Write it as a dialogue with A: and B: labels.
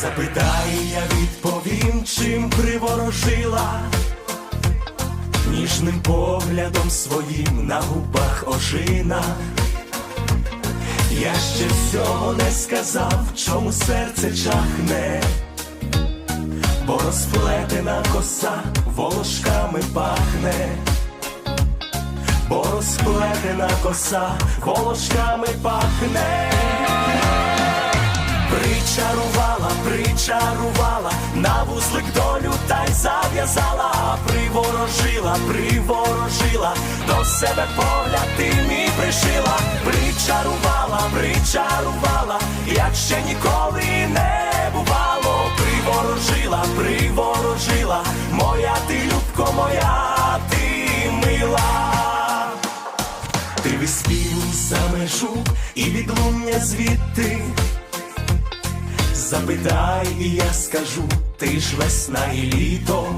A: Запитай, я відповім, чим приворожила, ніжним поглядом своїм на губах ожина. Я ще всього не сказав, чому серце чахне, бо розплетена коса волошками пахне, бо розплетена коса волошками пахне. Причарувала, на вузлик долю та й зав'язала, приворожила, приворожила, до себе погляд ти мій пришила, причарувала, причарувала, як ще ніколи не бувало, приворожила, приворожила, моя ти любко, моя ти мила. Ти виспів за межу і відлуння звідти. Запитай, і я скажу, ти ж весна і літо,